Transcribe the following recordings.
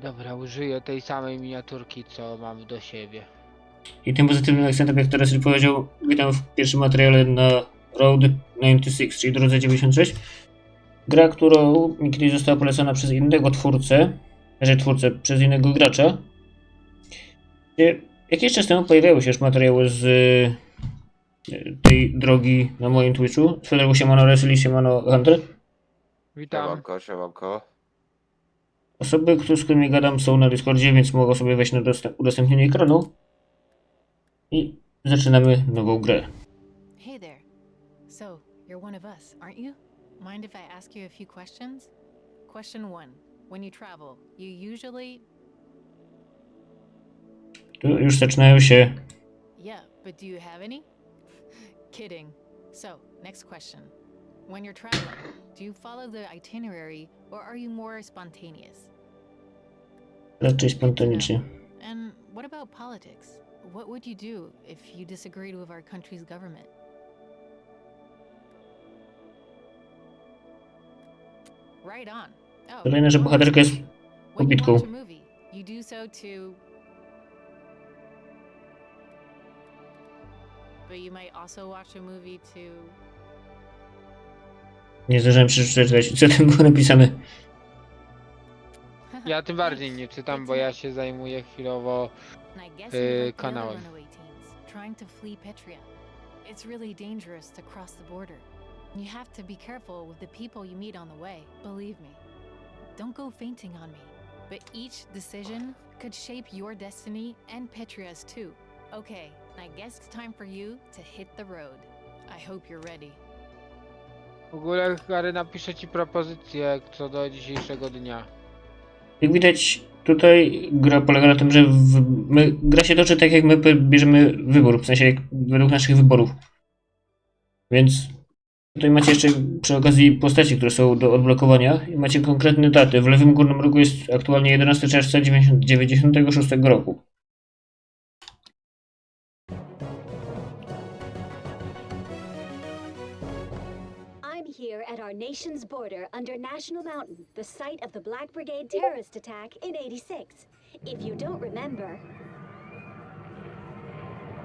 Dobra, użyję tej samej miniaturki, co mam do siebie. I tym pozytywnym akcentem, jak teraz powiedział, witam w pierwszym materiale na Road 96, czyli drodze 96. Gra, którą mi kiedyś została polecona przez innego twórcę, znaczy twórcę, przez innego gracza. Gdzie Jakiś czas temu pojawiały się już materiały z y, tej drogi na moim Twitchu. Swego siemano Wrestling, siemano Hunter. Witam. Siemanko, siemanko. Osoby, z którymi gadam są na Discordzie, więc mogą sobie wejść na dostęp- udostępnienie ekranu. I zaczynamy nową grę. Hey there. So, you're one of us, aren't you? Mind if I ask you a few questions? Question one When you travel, you usually. Tu już zaczynają się Yeah, but do you have any? Kidding. So, next question. When you're traveling, do you follow the itinerary or are you more spontaneous? raczej spontanicznie. And what about politics? What would you do if you disagreed with our country's government? Right on. Oh, Kolejne, że bohaterka jest question. You a movie, you do so to. But you might also watch a movie to. Nie zdążyłem przeczytać, co tam było napisane. Ja tym bardziej nie czytam, bo ja się zajmuję chwilowo. Y, kanałem. It's really dangerous to cross the border. You have to be careful with the people you meet on the way. Believe me. Don't go fainting on me. But each decision could shape your destiny and Petria's too. Okay, I guess it's time for you to hit the road. I hope you're ready. W ogóle Gary napiszę ci propozycję co do dzisiejszego dnia. Jak widać, tutaj gra polega na tym, że w, my, gra się toczy tak, jak my bierzemy wybór, w sensie jak według naszych wyborów. Więc tutaj macie jeszcze przy okazji postaci, które są do odblokowania i macie konkretne daty. W lewym górnym rogu jest aktualnie 11 czerwca 90 96 roku. At our nation's border under National Mountain, the site of the Black Brigade terrorist attack in 86. If you don't remember,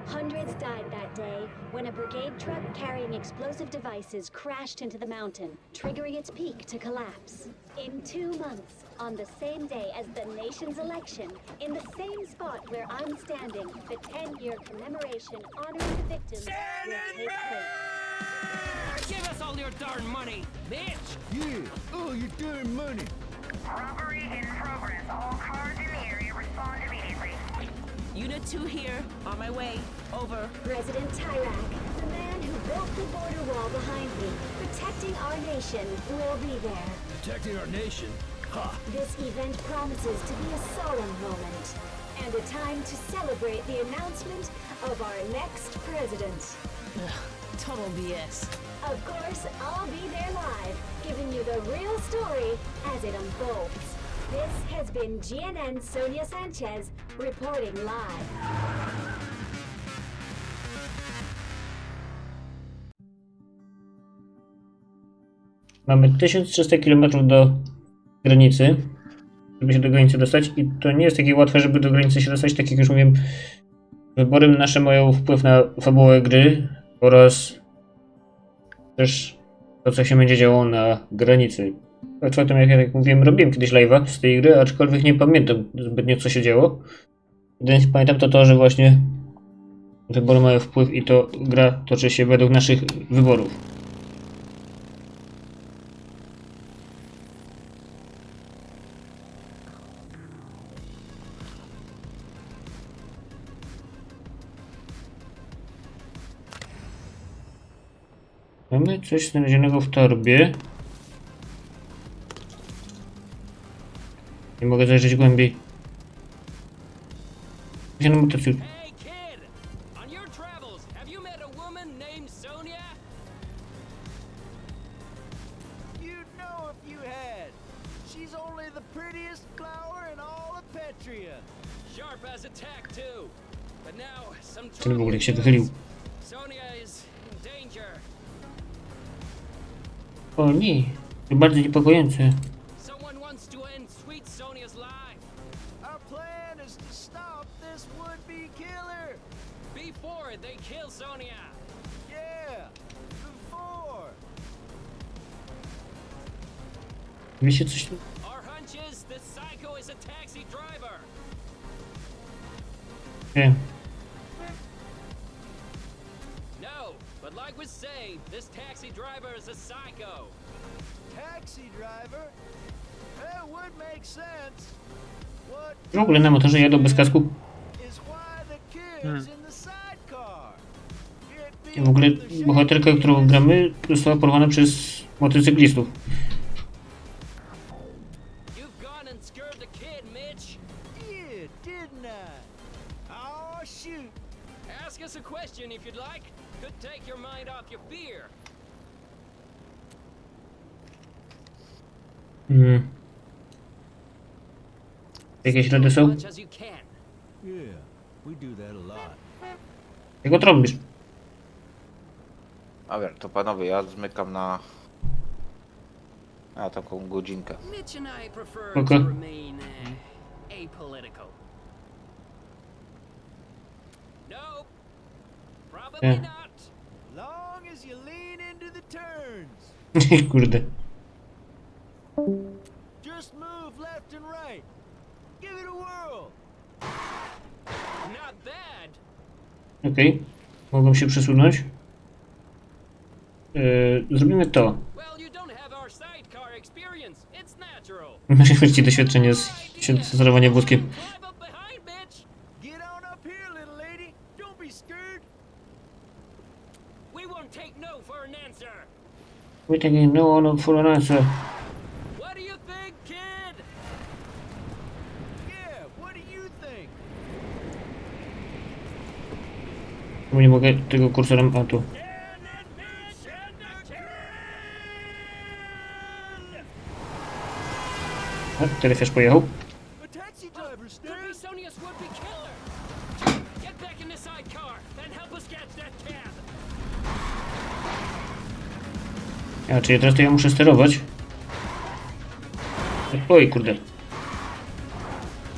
hundreds died that day when a brigade truck carrying explosive devices crashed into the mountain, triggering its peak to collapse. In two months, on the same day as the nation's election, in the same spot where I'm standing, the 10 year commemoration honoring the victims will take place. Give us all your darn money, bitch! Yeah, oh, you're money. Robbery in progress. All cars in the area respond immediately. Unit 2 here, on my way. Over. President Tyrak, the man who built the border wall behind me, protecting our nation, will be there. Protecting our nation. Ha! This event promises to be a solemn moment and a time to celebrate the announcement of our next president. Total BS. Of course, I'll be there live, giving you the real story as it unfolds. This has been GNN Sonia Sanchez reporting live. Mamy 1300 km do granicy, żeby się do granicy dostać i to nie jest takie łatwe, żeby do granicy się dostać, tak jak już mówiłem, wybory nasze mają wpływ na fabułę gry oraz też to, co się będzie działo na granicy. Potem, jak, jak mówiłem, robiłem kiedyś live'a z tej gry, aczkolwiek nie pamiętam zbytnio, co się działo. Jedyne pamiętam to to, że właśnie wybory mają wpływ i to gra toczy się według naszych wyborów. Mamy coś znalezionego w torbie. Nie mogę zajrzeć głębiej. Gdzie na motocykl? Ten w ogóle się wychylił. Sonia is in danger. O nie, bardzo niepokojące. Mi się coś... Nie. But like we say, this taxi driver is a psycho. Taxi driver? That would make sense. What W ogóle na motorze jadą bez kasku. is why the kids in the sidecar? It I w ogóle bohaterka, którą gramy, została porwana przez motocyklistów. You've gone and scared the kid, Mitch. Yeah, didn't I? Oh, shoot. Ask us a question if you'd like. Take your mind off your fear. Hmm. Jakieś rady As są? much as you can. Yeah, we do that a lot. Jak trąbisz? Dobra, to panowie, ja zmykam na... Na taką godzinkę. Mitch and I prefer Okay. to remain uh, apolitical. No, probably Yeah. not. Long as you lean into the turns. Kurde. Just move left and right. Give it a whirl. Not bad. Okej. Mogą się przesunąć. Yy, zrobimy to. Masz chwycić doświadczenie z sterowania wózkiem. We taking no one for an answer. What do you think, kid? Yeah, what do you think? Mogę tego kursorem... A tu. A, telefiarz pojechał. A A, czyli teraz to ja muszę sterować. Oj, kurde.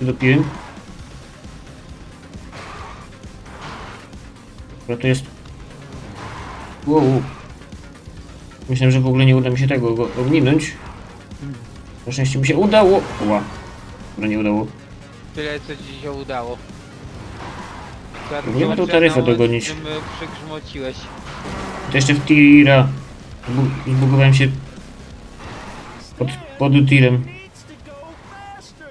Dopiłem. Dobra, to jest... Wow. Myślałem, że w ogóle nie uda mi się tego go ominąć. Na szczęście mi się udało. Ła. Dobra, nie udało. Tyle co ci się udało. Nie ma tu taryfy dogonić. Y, przygrzmociłeś. To jeszcze w tira. Zbu- Zbugowałem się pod, pod faster.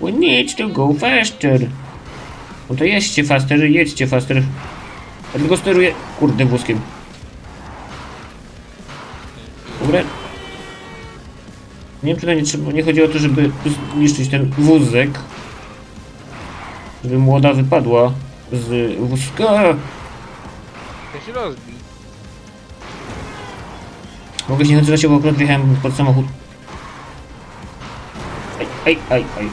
We need to go faster. No to jedźcie faster, jedźcie faster. Ja tylko steruję, kurde, wózkiem. Dobra. Nie wiem, czy to nie nie chodzi o to, żeby zniszczyć ten wózek. Żeby młoda wypadła z wózka. To się rozbij. Mogę się nie nazywać, bo akurat wjechałem pod samochód. Aj, aj, aj, aj.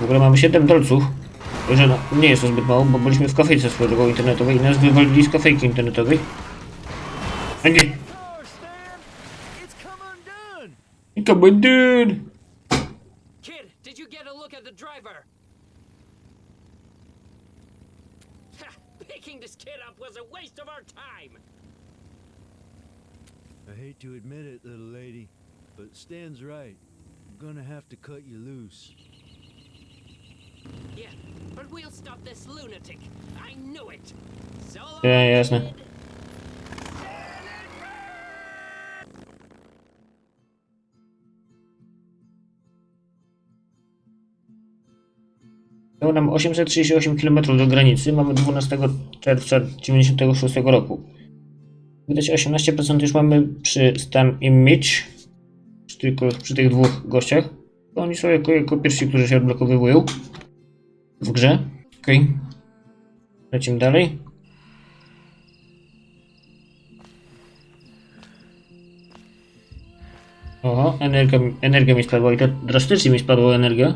W ogóle mamy 7 dolców. Że no, nie jest to zbyt mało, bo byliśmy w kafejce swoją drogą internetowej i nas wywalili z kafejki internetowej. A nie, come on, dude! Kid, did you get a look at the driver? Picking this kid up was a waste of our time. I hate to admit it, little lady, but Stan's right. I'm gonna have to cut you loose. Yeah, but we'll stop this lunatic. I knew it. So long, Ja, Dało nam 838 km do granicy. Mamy 12 czerwca 96 roku. Widać 18% już mamy przy Stan i Mitch. Tylko przy tych dwóch gościach. Oni są jako, jako pierwsi, którzy się odblokowywują w grze. Okej. Lecimy dalej. Oho, energia, energia mi spadła i to drastycznie mi spadła energia.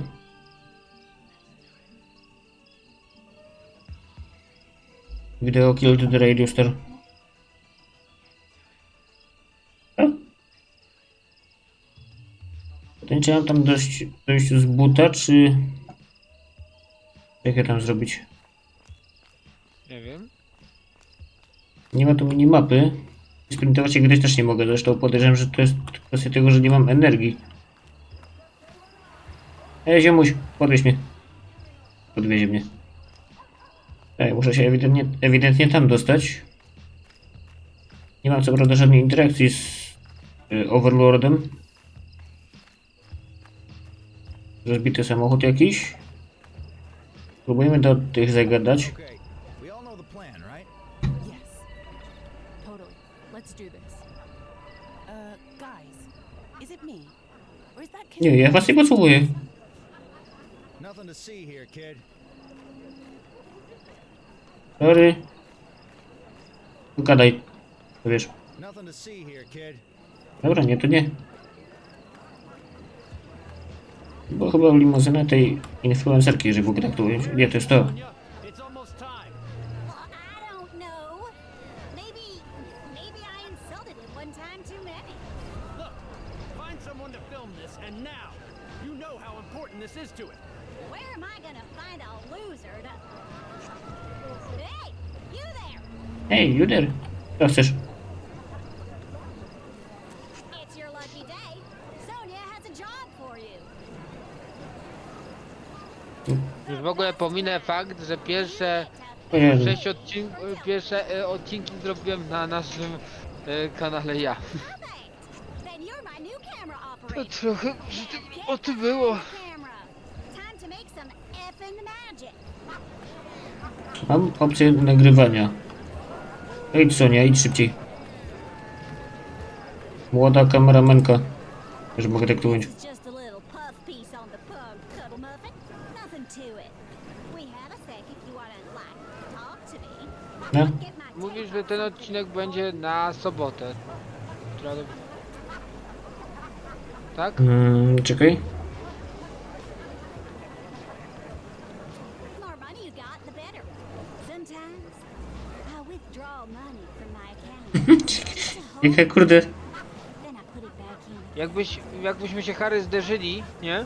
Video killed the radio star. Chciałem tam dojść, dojść z buta, czy... Jak ja tam zrobić? Nie wiem. Nie ma tu minimapy. Sprintować się gdzieś też nie mogę, zresztą podejrzewam, że to jest kwestia tego, że nie mam energii. Ej, ziomuś, podwieź mnie. Podwiezie mnie. Ej, muszę się ewidentnie, ewidentnie tam dostać. Nie mam co prawda żadnej interakcji z y, Overlordem. Rozbity samochód jakiś. Próbujemy do tych zagadać. Yes. Totally. Let's do this. Uh, guys, is it me? Or is that Nie, ja was nie potrzebuję. Nothing to see here, kid. Sorry. Gadaj. To wiesz. To. Dobra, nie, to nie. Bo chyba limuzynę tej influencerki, żeby go tak tu ująć. Nie, to jest to. Juder. Co chcesz? Już w ogóle pominę fakt, że pierwsze Jezu. sześć odcinków, pierwsze e, odcinki zrobiłem na naszym e, kanale ja. To trochę brzydko o tym było. Mam opcję nagrywania. Idź Sonia, idź szybciej. Młoda kameramenka. Że mogę tak tu me. No. Mówisz, że ten odcinek będzie na sobotę. Tak? Mm, czekaj. The more money you got, the better. Sometimes I withdraw money from my account. It's a whole- Jaka kurde. Jakbyś, jakbyśmy się Harry zderzyli, nie?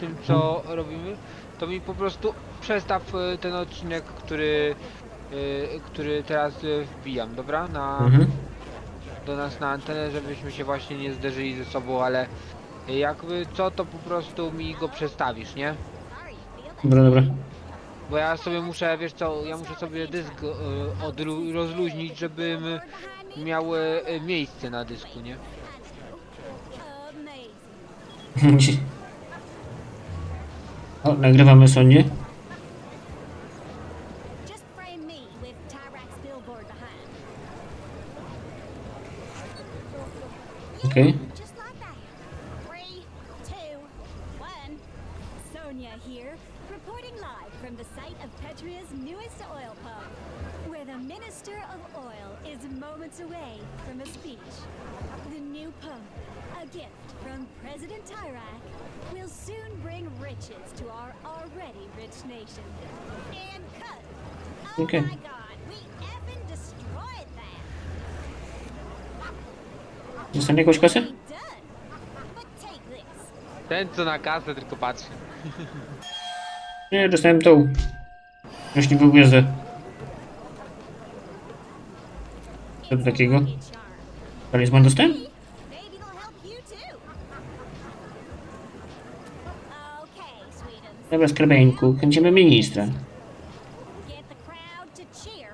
Tym co robimy, to mi po prostu przestaw e, ten odcinek, który, e, który teraz e, wbijam, dobra? Na, Mhm. do nas na antenę, żebyśmy się właśnie nie zderzyli ze sobą, ale jakby co, to po prostu mi go przestawisz, nie? Dobra, dobra. Bo ja sobie muszę, wiesz co, ja muszę sobie dysk odlu- rozluźnić, żebym Word behind me? miał e, miejsce na dysku, nie? O, nagrywamy Sonię. Just frame me with Tyrax's billboard behind. Okej. Moments away from a speech. The new pump, a gift from President Tyrak, will soon bring riches to our already rich nation. And cut. Oh Okay. my god, we effing destroyed that. Dostanie jakąś kasę? Done. But take this. Ten co na kasę tylko patrzy. Nie, dostałem tą. Myśliwą gwiazdę. Co to takiego? Talizman dostałem? Dobra, skrabeńku, kręcimy ministra. Get the crowd to cheer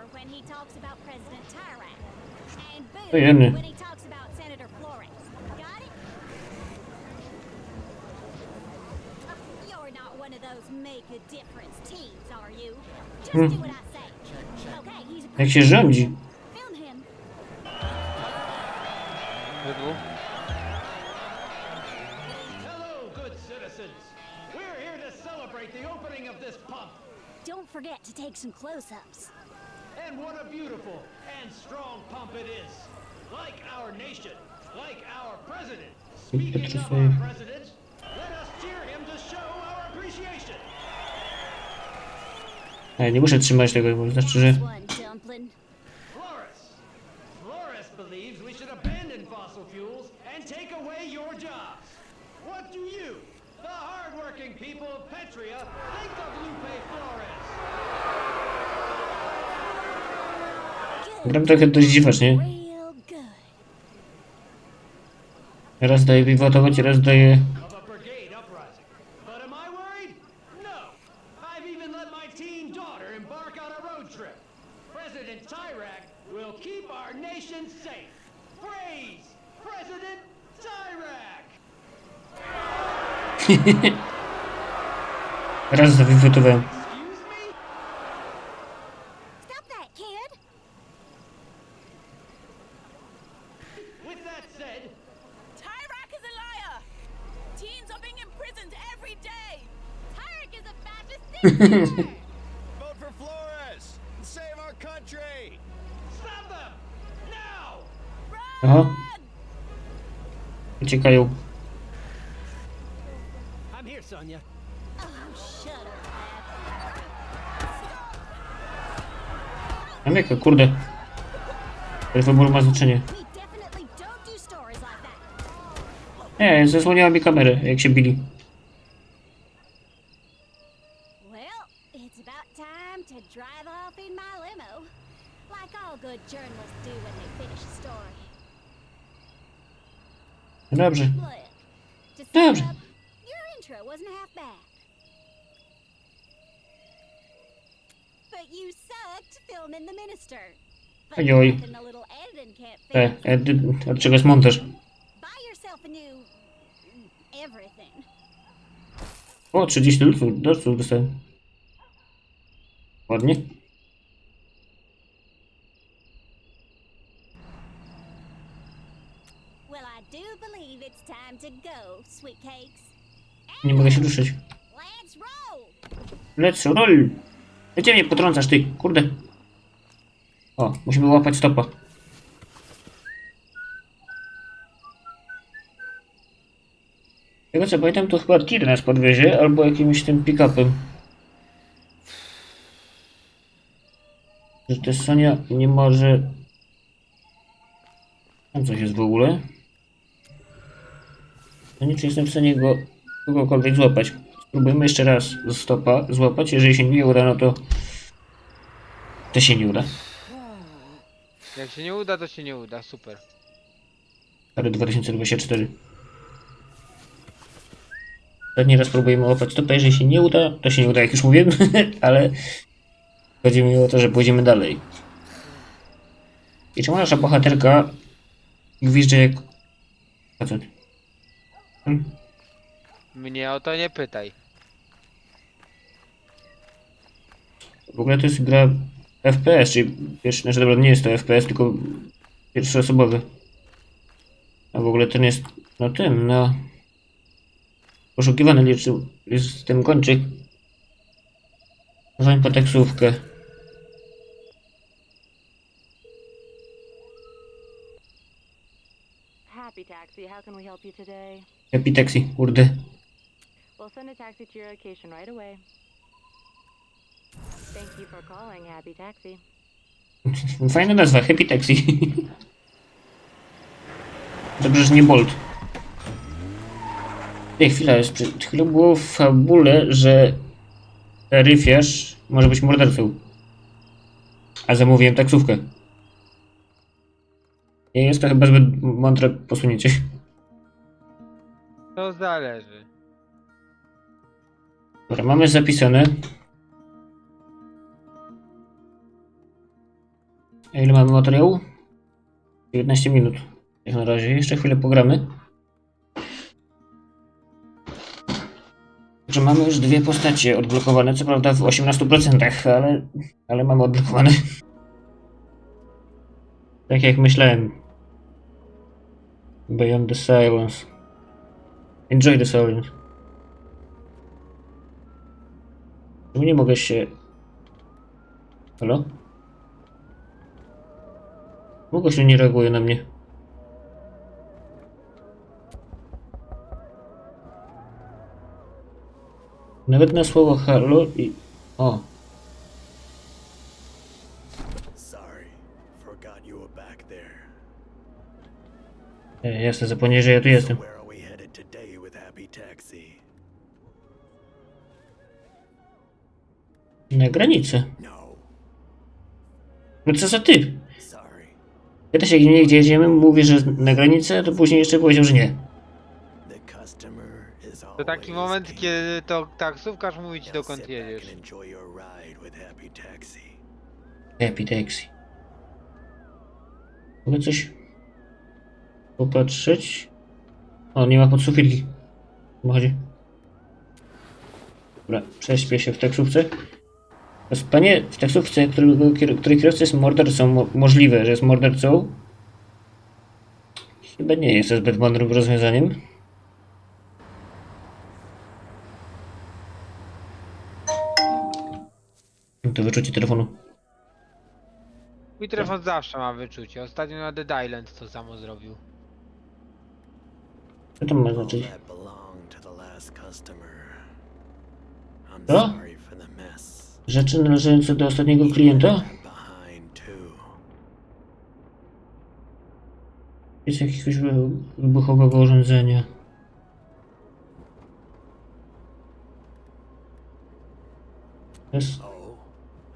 forget to take some close-ups. And what a beautiful and strong pump it is. Like our nation, like our president. Speaking of our president, let us cheer him to show our appreciation. Ale nie muszę trzymać tego, bo znaczy, że... One dumpling. Flores. Flores believes we should abandon fossil fuels and take away your jobs. What do you, The hardworking people of Petria think of Lupe Flores. Gram trochę dość dziwacznie. Raz daję pivotować, raz daję... of a Aha. Uciekają. I'm here, Sonia. shut up, Mam jaka, kurde. Ten wybór ma znaczenie. Nie, zasłoniła mi kamerę, jak się bili. Well, it's about time to drive off in my limo. Like all good journalists do when they finish a story. No dobrze. Look, to sum Dobrze. up, your intro wasn't half bad. But you sucked filming the minister. But Ojoj. E, edy, od czego jest montaż? O, 30 dolców, dolców dostałem. Ładnie. Well, I do believe it's time to go, sweet cakes. Nie mogę się ruszyć. Let's roll! Gdzie mnie potrącasz, ty? Kurde. O, musimy łapać stopa. Tego co pamiętam, to chyba tir nas podwiezie, albo jakimś tym pick-upem. Że też Sonia nie może... Tam coś jest w ogóle. No nie, jestem w stanie go kogokolwiek złapać. Spróbujmy jeszcze raz z stopa złapać. Jeżeli się nie uda, no to... To się nie uda. Jak się nie uda, to się nie uda, super. Ale 2024. Ostatni raz próbujemy łapać stopa. Jeżeli się nie uda, to się nie uda, jak już mówiłem. Ale chodzi mi o to, że pójdziemy dalej. I czemu nasza bohaterka gwizdże jak... Mnie o to nie pytaj. W ogóle to jest gra FPS, czyli pierwszy, znaczy dobra, nie jest to FPS, tylko pierwszoosobowy. A w ogóle ten jest, no tym, no... Poszukiwany liczy, jest z tym kończy. Zanim po taksówkę. Happy Taxi, how can we help you today? Happy Taxi, kurde. We'll send a taxi to your location right away. Thank you for calling Happy Taxi. Fajna nazwa, Happy Taxi. Dobrze, że nie Bolt. Ej, chwila, przed chwilą było w fabule, że taryfiarz może być mordercą. A zamówiłem taksówkę. Nie jest to chyba zbyt mądre posunięcie. To zależy. Dobra, mamy zapisane. A ile mamy materiału? 19 minut. Jak na razie, jeszcze chwilę pogramy. Że mamy już dwie postacie odblokowane, co prawda w 18%, ale, ale mamy odblokowane. Tak jak myślałem. Beyond the silence. Enjoy the silence. Czemu nie mogę się... Halo? Czemu się nie reaguje na mnie? Nawet na słowo halo i... O, Sorry, forgot you were back there. Jasne, zapomniałeś, że ja tu jestem. Na granicę. No co za typ? Pyta się nie gdzie jedziemy, mówi, że na granicę, to później jeszcze powiedział, że nie. To taki moment, kiedy to taksówkarz mówi ci dokąd jedziesz. Happy Taxi. W coś popatrzeć? O, nie ma co chodzi? Dobra, prześpię się w taksówce. Panie, w taksówce, którego, której kierowca jest mordercą, mo możliwe, że jest mordercą. Chyba nie jest to zbyt mądrym rozwiązaniem. To wyczucie telefonu. Mój telefon zawsze ma wyczucie. Ostatnio na Dead Island to samo zrobił. Co to ma znaczyć? Co? Rzeczy należące do ostatniego klienta? Jest jakiegoś wy- wybuchowego urządzenia. Jest. Oh,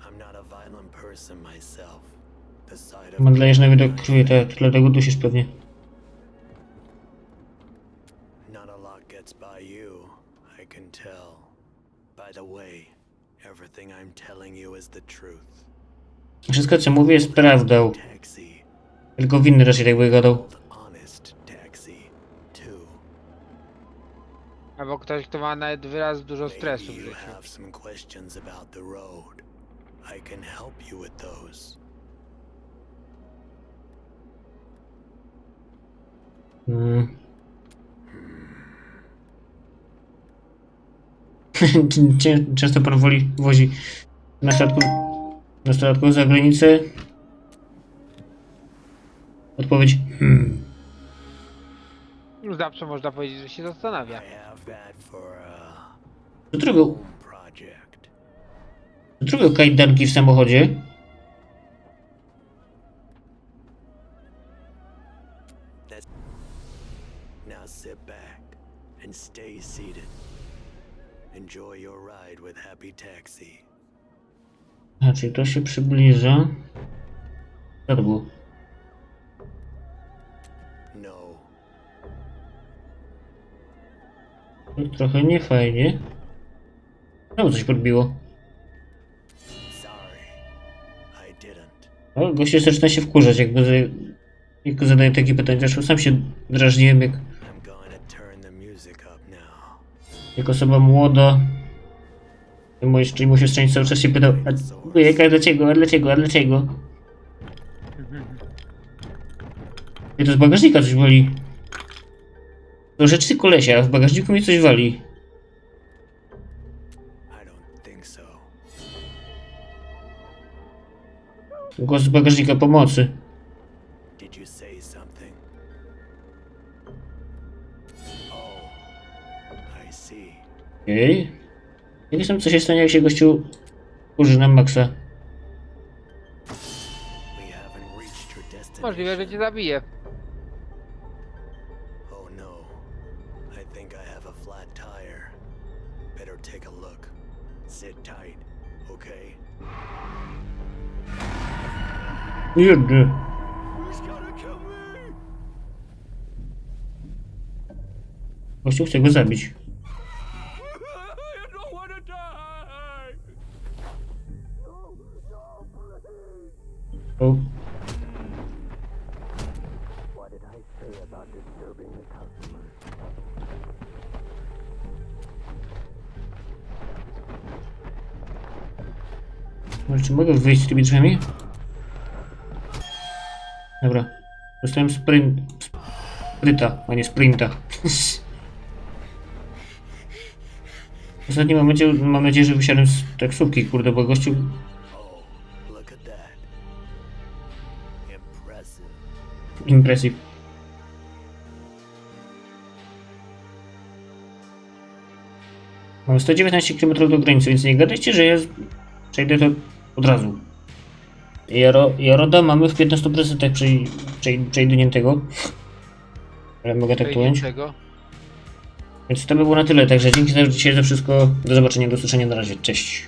I'm not a violent person myself. The sight of Modlejesz na widok krwi, tak, dlatego dusisz pewnie. Gets by you, I can tell. By the way, everything I'm telling you is the truth. Wszystko co mówię jest prawdą. Taxi, Tylko winny raczej tak by gadał. old honest taxi, too. Albo ktoś, kto ma nawet wyraz dużo stresu w Maybe you życiu. have some questions about the road. I can help you with those. Mm. Często pan woli, wozi nastolatków, nastolatków za granicę. Odpowiedź. Hmm. Zawsze można powiedzieć, że się zastanawia. Do project. do którego kajdanki w samochodzie? Now sit back and stay seated. Enjoy your ride with Happy Taxi. A, czyli to się przybliża. Co to było? No, To trochę niefajnie. Znowu coś podbiło. sorry. I didn't. O, goście zaczyna się wkurzać, jakby jak zadaje takie pytania. Zresztą sam się drażniłem, jak, I'm going to turn the music up now. Jak osoba młoda. Mój, czyli mój siostrzeńc cały czas się pytał, a wujek, a dlaczego, a dlaczego, a dlaczego? I to z bagażnika coś wali. To rzeczy kolesia, w bagażniku mi coś wali. Głos z bagażnika pomocy. Okej. Okay. Jestem, co się stanie, jak się gościu uży na maksa. Możliwe, że cię zabije. Oh no. I think I have a flat tire. Better take a look. Sit tight, okay? Jedy. Gościu chce go zabić. Wyjść tymi drzwiami? Dobra. Dostałem sprint. Spryta, a nie sprinta. W ostatnim momencie mam nadzieję, że wysiadłem z taksówki, kurde, bo gościu. Impressive. Mam 119 km do granicy, więc nie gadajcie, że ja przejdę to od razu. Jaro, Jaroda mamy w 15% przej, przej, przejduniętego. Ale mogę tak ująć. Tego. Więc to by było na tyle, także dzięki za dzisiaj za wszystko. Do zobaczenia, do usłyszenia, na razie, cześć.